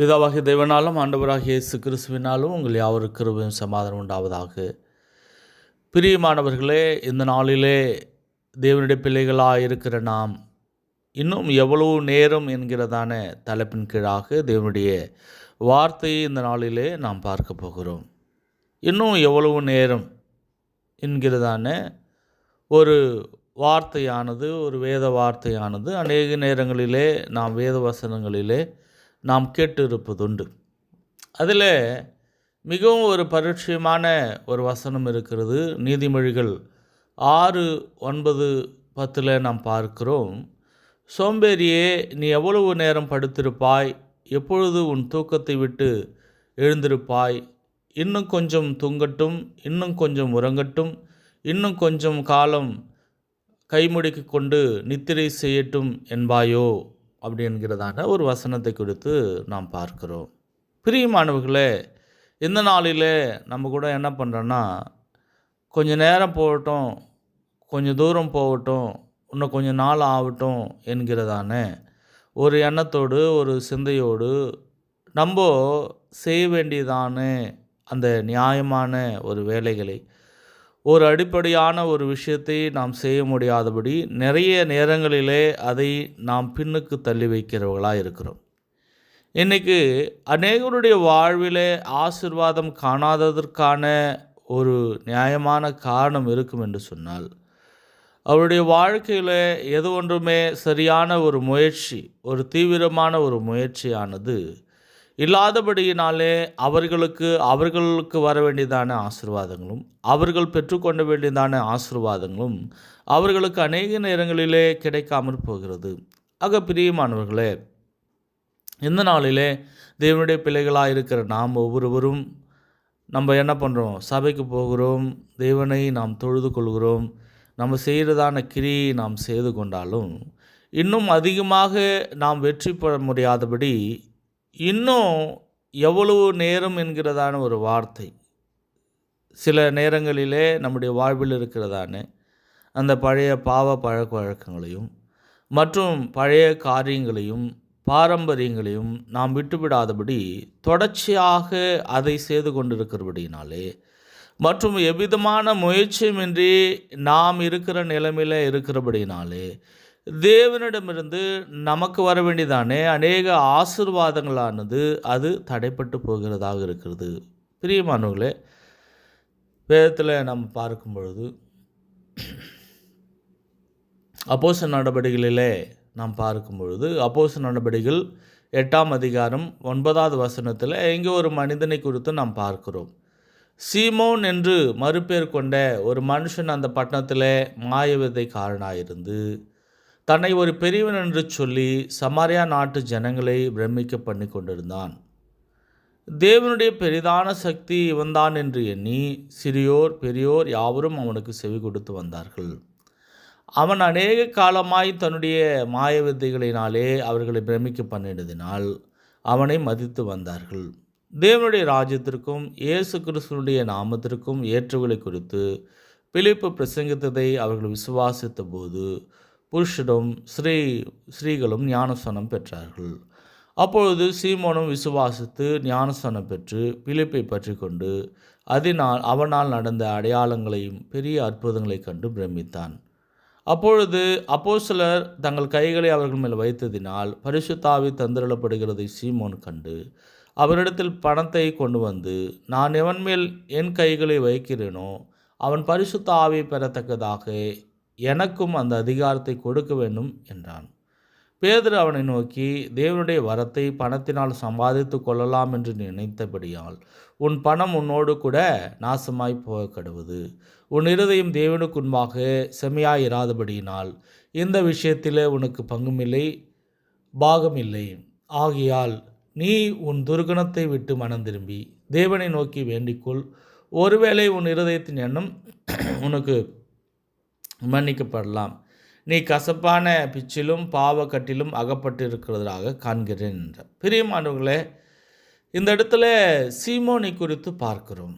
பிதாவாகிய தேவனாலும் ஆண்டவராகிய இயேசு கிறிஸ்துவினாலும் உங்கள் யாவருக்கு கிருபையும் சமாதானம் உண்டாவதாக. பிரியமானவர்களே இந்த நாளிலே தேவனுடைய பிள்ளைகளாக இருக்கிற நாம் இன்னும் எவ்வளவு நேரம் என்கிறதான தலைப்பின் கீழாக தேவனுடைய வார்த்தையை இந்த நாளிலே நாம் பார்க்க போகிறோம். இன்னும் எவ்வளவு நேரம் என்கிறதான ஒரு வார்த்தையானது ஒரு வேத வார்த்தையானது அநேக நேரங்களிலே நாம் வேத வசனங்களிலே நாம் கேட்டிருப்பதுண்டு. அதில் மிகவும் ஒரு பரிட்சயமான ஒரு வசனம் இருக்கிறது. நீதிமொழிகள் ஆறு ஒன்பது பத்தில் நாம் பார்க்கிறோம். சோம்பேறியே நீ எவ்வளவு நேரம் படுத்திருப்பாய்? எப்பொழுது உன் தூக்கத்தை விட்டு எழுந்திருப்பாய்? இன்னும் கொஞ்சம் தூங்கட்டும் இன்னும் கொஞ்சம் உறங்கட்டும் இன்னும் கொஞ்சம் காலம் கைமுடிக்கு கொண்டு நித்திரை செய்யட்டும் என்பாயோ? அப்படி என்கிறதான ஒரு வசனத்தை குறித்து நாம் பார்க்கிறோம். பிரியமானவர்களே இந்த நாளிலே நம்ம கூட என்ன பண்ணுறோன்னா கொஞ்சம் நேரம் போகட்டும் கொஞ்சம் தூரம் போகட்டும் இன்னும் கொஞ்சம் நாள் ஆகட்டும் என்கிறதான ஒரு எண்ணத்தோடு ஒரு சிந்தையோடு நம்ம செய்ய வேண்டியதான அந்த நியாயமான ஒரு வேலைகளை ஒரு அடிப்படையான ஒரு விஷயத்தை நாம் செய்ய முடியாதபடி நிறைய நேரங்களிலே அதை நாம் பின்னுக்கு தள்ளி வைக்கிறவர்களாக இருக்கிறோம். இன்றைக்கு அநேகருடைய வாழ்விலே ஆசிர்வாதம் காணாததற்கான ஒரு நியாயமான காரணம் இருக்கும் என்று சொன்னால் அவருடைய வாழ்க்கையில் எது ஒன்றுமே சரியான ஒரு முயற்சி ஒரு தீவிரமான ஒரு முயற்சியானது இல்லாதபடியினாலே அவர்களுக்கு அவர்களுக்கு வர வேண்டியதான ஆசிர்வாதங்களும் அவர்கள் பெற்றுக்கொள்ள வேண்டியதான ஆசிர்வாதங்களும் அவர்களுக்கு அநேக நேரங்களிலே கிடைக்காமல் போகிறது. ஆக பிரியமானவர்களே இந்த நாளிலே தேவனுடைய பிள்ளைகளாக இருக்கிற நாம் ஒவ்வொருவரும் நம்ம என்ன பண்ணுறோம் சபைக்கு போகிறோம் தேவனை நாம் தொழுது கொள்கிறோம் நம்ம செய்கிறதான கிரியை நாம் செய்து கொண்டாலும் இன்னும் அதிகமாக நாம் வெற்றி பெற முடியாதபடி இன்னும் எவ்வளவு நேரம் என்கிறதான ஒரு வார்த்தை. சில நேரங்களிலே நம்முடைய வாழ்வில் இருக்கிறதான அந்த பழைய பாவ பழக்க வழக்கங்களையும் மற்றும் பழைய காரியங்களையும் பாரம்பரியங்களையும் நாம் விட்டுவிடாதபடி தொடர்ச்சியாக அதை செய்து கொண்டிருக்கிறபடினாலே மற்றும் எவ்விதமான முயற்சியுமின்றி நாம் இருக்கிற நிலைமையில் இருக்கிறபடினாலே தேவனிடமிருந்து நமக்கு வர வேண்டியதானே? அநேக ஆசிர்வாதங்களானது அது தடைப்பட்டு போகிறதாக இருக்கிறது. பிரியமானவர்களே வேதத்தில் நம்ம பார்க்கும் பொழுது அப்போச நடவடிக்கைகளிலே நாம் பார்க்கும் பொழுது அப்போச நடவடிக்கைகள் எட்டாம் அதிகாரம் ஒன்பதாவது வசனத்தில் எங்கே ஒரு மனிதனை குறித்து நாம் பார்க்கிறோம். சீமோன் என்று மறுபேர் கொண்ட ஒரு மனுஷன் அந்த பட்டணத்தில் மாயவிதைக்காரனாயிருந்து தன்னை ஒரு பெரியவன் என்று சொல்லி சமாரியா நாட்டு ஜனங்களை பிரமிக்க பண்ணி கொண்டிருந்தான். தேவனுடைய பெரிதான சக்தி இவன்தான் என்று எண்ணி சிறியோர் பெரியோர் யாவரும் அவனுக்கு செவி கொடுத்து வந்தார்கள். அவன் அநேக காலமாய் தன்னுடைய மாய வித்தைகளினாலே அவர்களை பிரமிக்க பண்ணினதினால் அவனை மதித்து வந்தார்கள். தேவனுடைய ராஜ்யத்திற்கும் இயேசு கிறிஸ்துவனுடைய நாமத்திற்கும் ஏற்றுகளை குறித்து பிலிப்பு பிரசங்கித்ததை அவர்கள் விசுவாசித்த போது புருஷனும் ஸ்ரீ ஸ்ரீகளும் ஞானஸ்தானம் பெற்றார்கள். அப்பொழுது சீமோனும் விசுவாசித்து ஞானஸ்தானம் பெற்று பிலிப்பை பற்றி கொண்டு அதனால் அவனால் நடந்த அடையாளங்களையும் பெரிய அற்புதங்களைக் கண்டு பிரமித்தான். அப்பொழுது அப்போ சிலர் தங்கள் கைகளை அவர்கள் மேல் வைத்ததினால் பரிசுத்தாவி தந்திரப்படுகிறதை சீமோன் கண்டு அவரிடத்தில் பணத்தை கொண்டு வந்து நான் எவன் மேல் என் கைகளை வைக்கிறேனோ அவன் பரிசுத்த ஆவியை பெறத்தக்கதாக எனக்கும் அந்த அதிகாரத்தை கொடுக்க வேண்டும் என்றான். பேதர் அவனை நோக்கி தேவனுடைய வரத்தை பணத்தினால் சம்பாதித்து கொள்ளலாம் என்று நினைத்தபடியால் உன் பணம் உன்னோடு கூட நாசமாய் போக கடுவது உன் இருதயம் தேவனுக்குன்பாக செமையாய் இராதபடியினால் இந்த விஷயத்தில் உனக்கு பங்குமில்லை பாகமில்லை. ஆகையால் நீ உன் துர்குணத்தை விட்டு மனம் திரும்பி தேவனை நோக்கி வேண்டிக்கொள். ஒருவேளை உன் இருதயத்தின் எண்ணம் உனக்கு மன்னிக்கப்படலாம். நீ கசப்பான பிச்சிலும் பாவக்கட்டிலும் அகப்பட்டு இருக்கிறதாக காண்கிறேன் என்றார். பிரியமானவர்களே இந்த இடத்துல சீமோனை குறித்து பார்க்கிறோம்.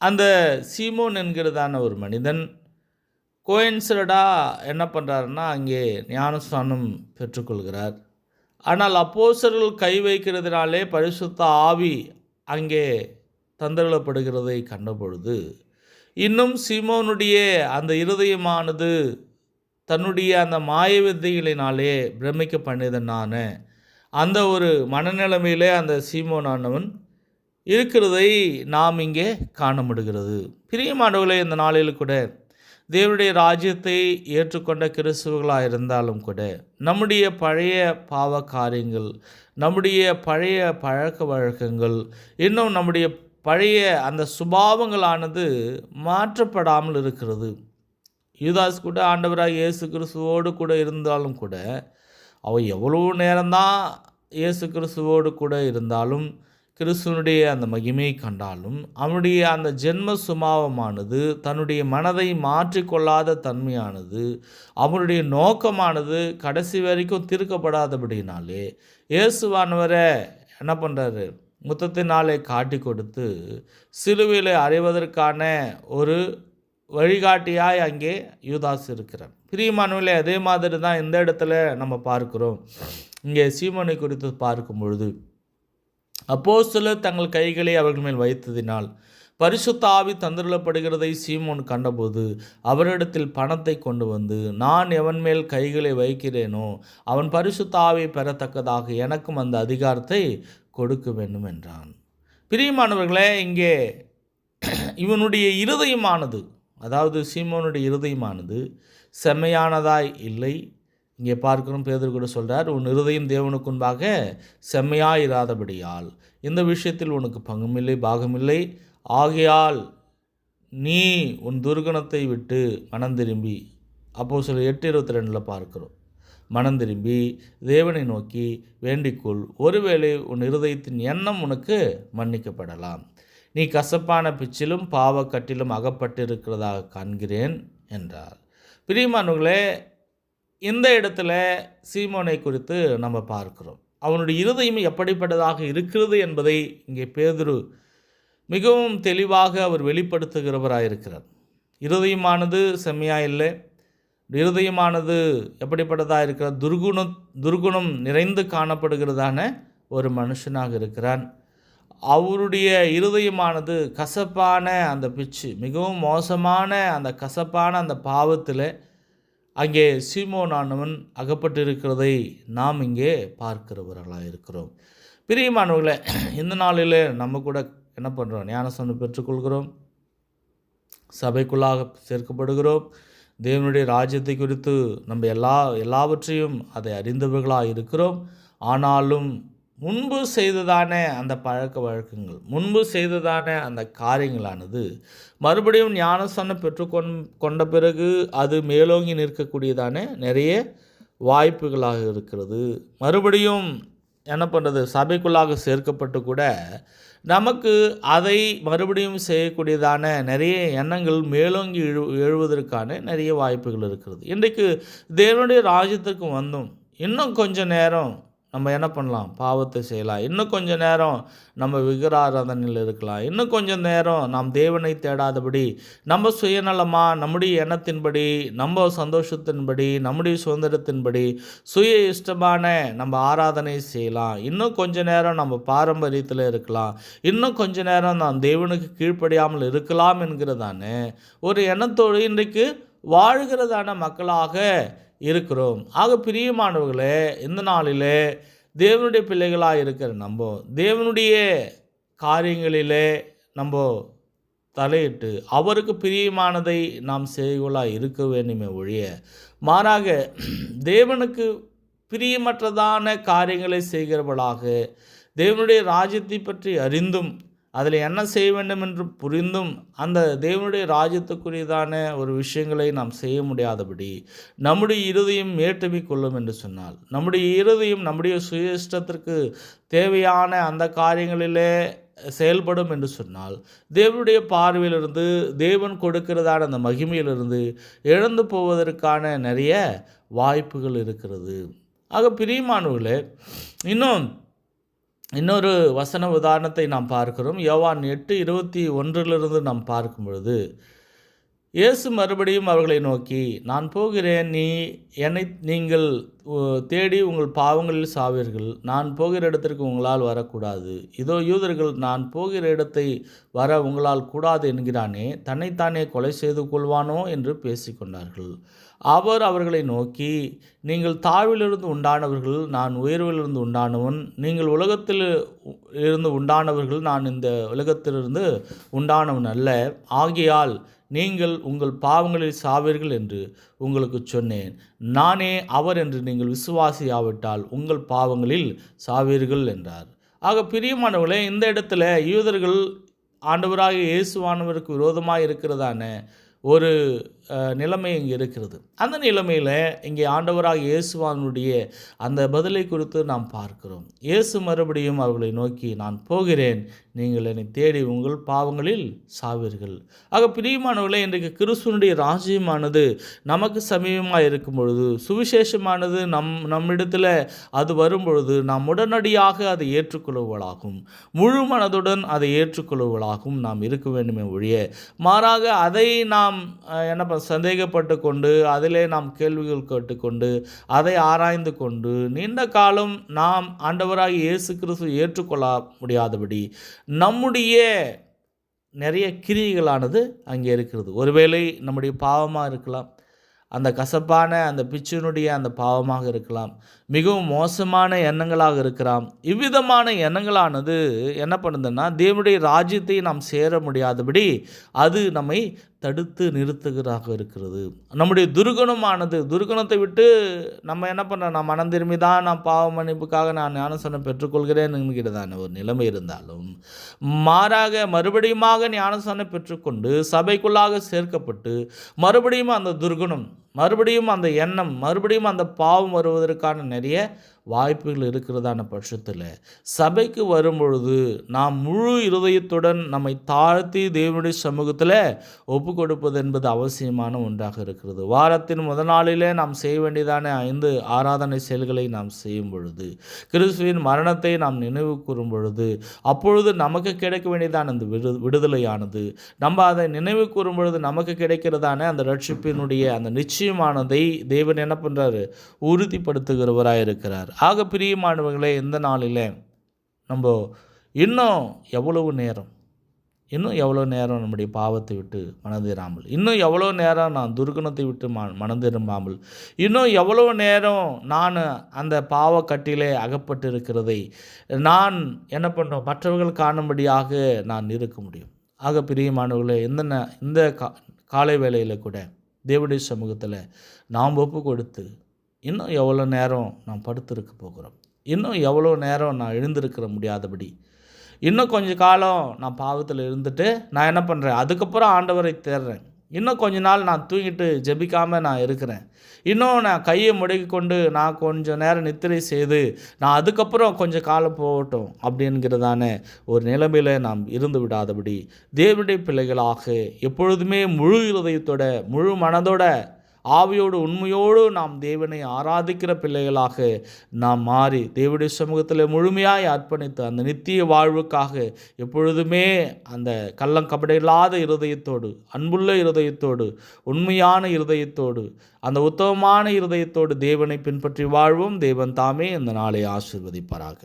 அந்த சீமோன் என்கிறதான ஒரு மனிதன் கோயின்சிடடாக என்ன பண்ணுறாருன்னா அங்கே ஞானஸ்தானம் பெற்றுக்கொள்கிறார். ஆனால் அப்போசர்கள் கை வைக்கிறதுனாலே பரிசுத்த ஆவி அங்கே தந்தரப்படுகிறதை கண்டபொழுது இன்னும் சீமோனுடைய அந்த இருதயமானது தன்னுடைய அந்த மாய வித்தைகளினாலே பிரமிக்க பண்ணியதனான அந்த ஒரு மனநிலைமையிலே அந்த சீமோனானவன் இருக்கிறதை நாம் இங்கே காண முடிகிறது பிரியமானவர்களே இந்த நாளில் கூட தேவனுடைய ராஜ்யத்தை ஏற்றுக்கொண்ட கிறிஸ்துவர்களாக இருந்தாலும் கூட நம்முடைய பழைய பாவ காரியங்கள் நம்முடைய பழைய பழக்க வழக்கங்கள் இன்னும் நம்முடைய பழைய அந்த சுபாவங்களானது மாற்றப்படாமல் இருக்கிறது. யூதாஸ் கூட ஆண்டவராக இயேசு கிறிஸ்துவோடு கூட இருந்தாலும் கூட அவள் எவ்வளோ நேரம்தான் இயேசு கிறிஸ்துவோடு கூட இருந்தாலும் கிறிஸ்துவனுடைய அந்த மகிமையை கண்டாலும் அவனுடைய அந்த ஜென்ம சுபாவமானது தன்னுடைய மனதை மாற்றிக்கொள்ளாத தன்மையானது அவனுடைய நோக்கமானது கடைசி வரைக்கும் தீர்க்கப்படாதபடினாலே இயேசுவானவரை என்ன பண்ணுறாரு முத்தத்தினாலே காட்டி கொடுத்து சிலுவையில் அறைவதற்கான ஒரு வழிகாட்டியாய் அங்கே யூதாஸ் இருக்கிறான். பிரியமானவர்களே அதே மாதிரி தான் இந்த இடத்துல நம்ம பார்க்குறோம். இங்கே சீமனை குறித்து பார்க்கும் பொழுது அப்போஸ்தலர் தங்கள் கைகளை அவர்கள் மேல் வைத்ததினால் பரிசுத்த ஆவி தந்திரப்படுகிறதை சீமோன் கண்டபோது அவரிடத்தில் பணத்தை கொண்டு வந்து நான் எவன் மேல் கைகளை வைக்கிறேனோ அவன் பரிசுத்த ஆவி பெறத்தக்கதாக எனக்கும் அந்த அதிகாரத்தை கொடுக்க வேண்டும் என்றான் பிரியமானவர்களே இங்கே இவனுடைய இருதயமானது அதாவது சீமோனுடைய இருதயமானது செம்மையானதாய் இல்லை. இங்கே பார்க்கிறோம் பேதர் கூட சொல்கிறார் உன் இருதயம் தேவனுக்கு முன்பாக செம்மையாயிராதபடியால் இந்த விஷயத்தில் உனக்கு பங்குமில்லை பாகமில்லை. ஆகையால் நீ உன் துர்கணத்தை விட்டு மனம் திரும்பி. அப்போது சில எட்டு இருபத்தி ரெண்டில் பார்க்கிறோம். மனம் திரும்பி தேவனை நோக்கி வேண்டிக்கொள். ஒருவேளை உன் இருதயத்தின் எண்ணம் உனக்கு மன்னிக்கப்படலாம். நீ கசப்பான பிச்சிலும் பாவக்கட்டிலும் அகப்பட்டிருக்கிறதாக காண்கிறேன் என்றார். பிரியமானவர்களே இந்த இடத்துல சீமோனை குறித்து நம்ம பார்க்கிறோம். அவனுடைய இருதயம் எப்படிப்பட்டதாக இருக்கிறது என்பதை இங்கே பேதுரு மிகவும் தெளிவாக அவர் வெளிப்படுத்துகிறவராக இருக்கிறார் இருதயமானது செம்மையாக இல்லை. இருதயமானது எப்படிப்பட்டதாக இருக்கிற துர்குணம் துர்குணம் நிறைந்து காணப்படுகிறதான ஒரு மனுஷனாக இருக்கிறான். அவருடைய இருதயமானது கசப்பான அந்த பிச்சு மிகவும் மோசமான அந்த கசப்பான அந்த பாவத்தில் அங்கே சீமோனானவன் அகப்பட்டு இருக்கிறதை நாம் இங்கே பார்க்கிறவர்களாக இருக்கிறோம். பிரியமானவர்களே இந்த நாளில் நம்ம கூட என்ன பண்ணுறோம் ஞானசனம் பெற்றுக்கொள்கிறோம். சபைக்குள்ளாக சேர்க்கப்படுகிறோம். தேவனுடைய ராஜ்யத்தை குறித்து நம்ம எல்லா எல்லாவற்றையும் அதை அறிந்தவர்களாக இருக்கிறோம். ஆனாலும் முன்பு செய்ததான அந்த பழக்க வழக்கங்கள் முன்பு செய்ததான அந்த காரியங்களானது மறுபடியும் ஞானஸ்தானம் பெற்றுக்கொண் கொண்ட பிறகு அது மேலோங்கி நிற்கக்கூடியதான நிறைய வாய்ப்புகளாக இருக்கிறது. மறுபடியும் என்ன பண்ணுறது சபைக்குள்ளாக சேர்க்கப்பட்டு கூட நமக்கு அதை மறுபடியும் செய்யக்கூடியதான நிறைய எண்ணங்கள் மேலோங்கி எழு எழுவதற்கான நிறைய வாய்ப்புகள் இருக்கிறது. இன்றைக்கு தேவனுடைய ராஜ்யத்திற்கு வந்தோம் இன்னும் கொஞ்சம் நேரம் நம்ம என்ன பண்ணலாம்? பாவத்தை செய்யலாம். இன்னும் கொஞ்சம் நேரம் நம்ம விக்கிராராதனையில் இருக்கலாம். இன்னும் கொஞ்சம் நேரம் நாம் தேவனை தேடாதபடி நம்ம சுயநலமாக நம்முடைய எண்ணத்தின்படி நம்ம சந்தோஷத்தின்படி நம்முடைய சுதந்திரத்தின்படி சுய இஷ்டமான நம்ம ஆராதனை செய்யலாம். இன்னும் கொஞ்ச நேரம் நம்ம பாரம்பரியத்தில் இருக்கலாம். இன்னும் கொஞ்ச நேரம் நாம் தேவனுக்கு கீழ்ப்படியாமல் இருக்கலாம் என்கிறதான ஒரு எண்ணத்தோடு இன்றைக்கு வாழ்கிறதான மக்களாக இருக்கிறோம். ஆக பிரியமானவர்களே இந்த நாளிலே தேவனுடைய பிள்ளைகளாக இருக்கிற நம்ம தேவனுடைய காரியங்களிலே நம்ம தலையிட்டு அவருக்கு பிரியமானதை நாம் செய்களாக இருக்க வேண்டுமே ஒழிய மாறாக தேவனுக்கு பிரியமற்றதான காரியங்களை செய்கிறவளாக தேவனுடைய ராஜ்யத்தை பற்றி அறிந்தும் அதில் என்ன செய்ய வேண்டும் என்று புரிந்தும் அந்த தேவனுடைய ராஜ்யத்துக்குரியதான ஒரு விஷயங்களை நாம் செய்ய முடியாதபடி நம்முடைய இருதயம் மேட்டமி கொள்ளும் என்று சொன்னால் நம்முடைய இருதயம் நம்முடைய சுய இஷ்டத்திற்கு தேவையான அந்த காரியங்களிலே செயல்படும் என்று சொன்னால் தேவனுடைய பார்வையிலிருந்து தேவன் கொடுக்கிறதான அந்த மகிமையிலிருந்து இழந்து போவதற்கான நிறைய வாய்ப்புகள் இருக்கிறது. ஆக பிரியமானவர்களே இன்னும் இன்னொரு வசன உதாரணத்தை நாம் பார்க்கிறோம். யோவான் எட்டு இருபத்தி ஒன்றிலிருந்து நாம் பார்க்கும் பொழுது இயேசு மறுபடியும் அவர்களை நோக்கி நான் போகிறேன் நீ என்னை நீங்கள் தேடி உங்கள் பாவங்களில் சாவீர்கள். நான் போகிற இடத்திற்கு உங்களால் வரக்கூடாது. இதோ யூதர்கள் நான் போகிற இடத்தை வர உங்களால் கூடாது என்கிறானே தன்னைத்தானே கொலை செய்து கொள்வானோ? என்று பேசிக்கொண்டார்கள். அவர் அவர்களை நோக்கி நீங்கள் தாழ்விலிருந்து உண்டானவர்கள் நான் உயர்விலிருந்து உண்டானவன். நீங்கள் உலகத்தில் இருந்து உண்டானவர்கள் நான் இந்த உலகத்திலிருந்து உண்டானவன் அல்ல. ஆகையால் நீங்கள் உங்கள் பாவங்களில் சாவீர்கள் என்று உங்களுக்கு சொன்னேன். நானே அவர் என்று நீங்கள் விசுவாசியாவிட்டால் உங்கள் பாவங்களில் சாவீர்கள் என்றார். ஆக பிரியமானவர்களே இந்த இடத்துல யூதர்கள் ஆண்டவராக இயேசுவானவருக்கு விரோதமாக இருக்கிறதான ஒரு நிலைமை இங்கே இருக்கிறது. அந்த நிலைமையில் இங்கே ஆண்டவராக இயேசுவானுடைய அந்த பதிலை குறித்து நாம் பார்க்கிறோம். இயேசு மறுபடியும் அவர்களை நோக்கி நான் போகிறேன். நீங்கள் என்னை தேடி உங்கள் பாவங்களில் சாவீர்கள். ஆக பிரியமானவர்களே இன்றைக்கு கிறிஸ்துவனுடைய ராஜ்யமானது நமக்கு சமீபமாக இருக்கும் பொழுது சுவிசேஷமானது நம் நம்மிடத்தில் அது வரும் பொழுது நாம் உடனடியாக அதை ஏற்றுக்கொள்வர்களாகும் முழு மனதுடன் அதை ஏற்றுக்கொள்வர்களாகவும் நாம் இருக்க வேண்டுமே ஒழிய மாறாக அதை நாம் என்ன ப- சந்தேகப்பட்டு கொண்டு அதிலே நாம் கேள்விகள் கேட்டுக்கொண்டு அதை ஆராய்ந்து கொண்டு நீண்ட காலம் நாம் ஆண்டவராக இயேசு கிறிஸ்து ஏற்றுக்கொள்ள முடியாதபடி நம்முடைய நிறைய கிரியைகளானது அங்கே இருக்கிறது. ஒருவேளை நம்முடைய பாவமாக இருக்கலாம் அந்த கசப்பான அந்த பிச்சுனுடைய அந்த பாவமாக இருக்கலாம் மிகவும் மோசமான எண்ணங்களாக இருக்கலாம். இவ்விதமான எண்ணங்களானது என்ன பண்ணுதுன்னா தேவனுடைய ராஜ்யத்தை நாம் சேர முடியாதபடி அது நம்மை தடுத்து நிறுத்துகிறதாக இருக்கிறது. நம்முடைய துர்குணமானது துர்குணத்தை விட்டு நம்ம என்ன பண்ணுறோம் நான் மனம் திரும்பி தான் நான் பாவ மன்னிப்புக்காக நான் ஞானசனம் பெற்றுக்கொள்கிறேன் என்கிறதான ஒரு நிலைமை இருந்தாலும் மாறாக மறுபடியுமாக ஞானசனம் பெற்றுக்கொண்டு சபைக்குள்ளாக சேர்க்கப்பட்டு மறுபடியும் அந்த துர்குணம் மறுபடியும் அந்த எண்ணம் மறுபடியும் அந்த பாவம் வருவதற்கான நிறைய வாய்ப்புகள் இருக்கிறதான பட்சத்தில் சபைக்கு வரும்பொழுது நாம் முழு இருதயத்துடன் நம்மை தாழ்த்தி தேவனுடைய சமூகத்தில் ஒப்பு கொடுப்பது என்பது அவசியமான ஒன்றாக இருக்கிறது. வாரத்தின் முதல் நாளிலே நாம் செய்ய வேண்டியதான ஐந்து ஆராதனை செயல்களை நாம் செய்யும் பொழுது கிறிஸ்துவின் மரணத்தை நாம் நினைவு கூறும் பொழுது அப்பொழுது நமக்கு கிடைக்க வேண்டியதான அந்த விடு விடுதலையானது நம்ம அதை நினைவு கூறும் பொழுது நமக்கு கிடைக்கிறதான அந்த ரட்சிப்பினுடைய அந்த நிச்சயமானதை தேவன் என்ன பண்ணுறாரு உறுதிப்படுத்துகிறவராக இருக்கிறார் ஆக பிரியமானவர்களே இந்த நாளில் நம்ம இன்னும் எவ்வளவு நேரம்? இன்னும் எவ்வளோ நேரம் நம்முடைய பாவத்தை விட்டு மனதிராமல் இன்னும் எவ்வளோ நேரம் நான் துர்குணத்தை விட்டு ம மனம் இன்னும் எவ்வளோ நேரம் நான் அந்த பாவக்கட்டிலே அகப்பட்டு இருக்கிறதை நான் என்ன பண்ணுறோம் மற்றவர்கள் காணும்படியாக நான் இருக்க முடியும். ஆக பிரியமானவர்களே இந்த ந- இந்த கா காலை வேளையில் கூட தேவடைய சமூகத்தில் நாம் ஒப்பு கொடுத்து இன்னும் எவ்வளோ நேரம் நான் படுத்திருக்க போகிறோம்? இன்னும் எவ்வளோ நேரம் நான் எழுந்திருக்கிற முடியாதபடி? இன்னும் கொஞ்சம் காலம் நான் பாவத்தில் இருந்துட்டு நான் என்ன பண்ணுறேன்? அதுக்கப்புறம் ஆண்டவரை தேடுறேன். இன்னும் கொஞ்ச நாள் நான் தூங்கிட்டு ஜெபிக்காமல் நான் இருக்கிறேன். இன்னும் நான் கையை முடக்கி கொண்டு நான் கொஞ்சம் நேரம் நித்திரை செய்து நான் அதுக்கப்புறம் கொஞ்சம் காலம் போகட்டும் அப்படிங்கிறதான ஒரு நிலைமையில் நாம் இருந்து விடாதபடி தேவனுடைய பிள்ளைகளாக எப்பொழுதுமே முழு இருதயத்தோட முழு மனதோட ஆவியோடு உண்மையோடு நாம் தேவனை ஆராதிக்கிற பிள்ளைகளாக நாம் மாறி தேவனுடைய சமூகத்தில் முழுமையாய் அர்ப்பணித்து அந்த நித்திய வாழ்வுக்காக எப்பொழுதுமே அந்த கள்ளம் கபடையில்லாத இருதயத்தோடு அன்புள்ள இருதயத்தோடு உண்மையான இருதயத்தோடு அந்த உத்தமமான இருதயத்தோடு தேவனை பின்பற்றி வாழ்வோம். தேவன் தாமே இந்த நாளை ஆசிர்வதிப்பாராக.